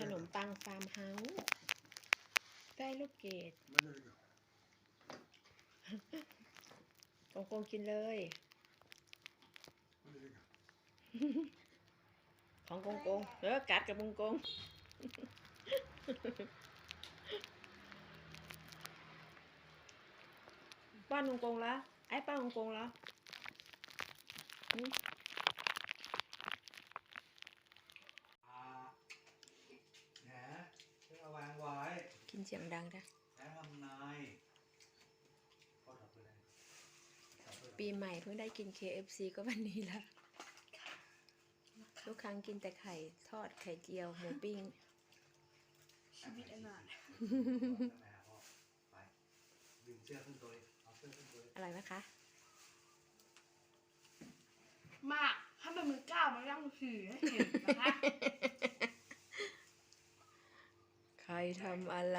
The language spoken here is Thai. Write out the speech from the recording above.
ขนมปังฟาร์มเฮาส์ได้ลูกเกดกงกงกินเลย ของกงกงเออกัดกับกงกงป้อนกงกงแล้วไอ้ป้อนกงกงแล้วอืม อ่าแหนเพื่อเอาวางไว้ กินเสียงดังจ้ะแหนทำนายก็ดับไปเลยดับไปเลยปีใหม่เพิ่งได้กิน KFC ก็วันนี้ละทุกครั้งกินแต่ไข่ทอดไข่เจียว หมูปิ้ง ชีวิตอนาถแม่พ่อไปดึงเสื้อขึ้นตัวเลยเอาเสื้อขึ้นตัวเลยอร่อยไหมคะ มาก ถ้าเป็นมือก้าวมาย่างถือให้เห็นนะคะ ใคร ทำอะไร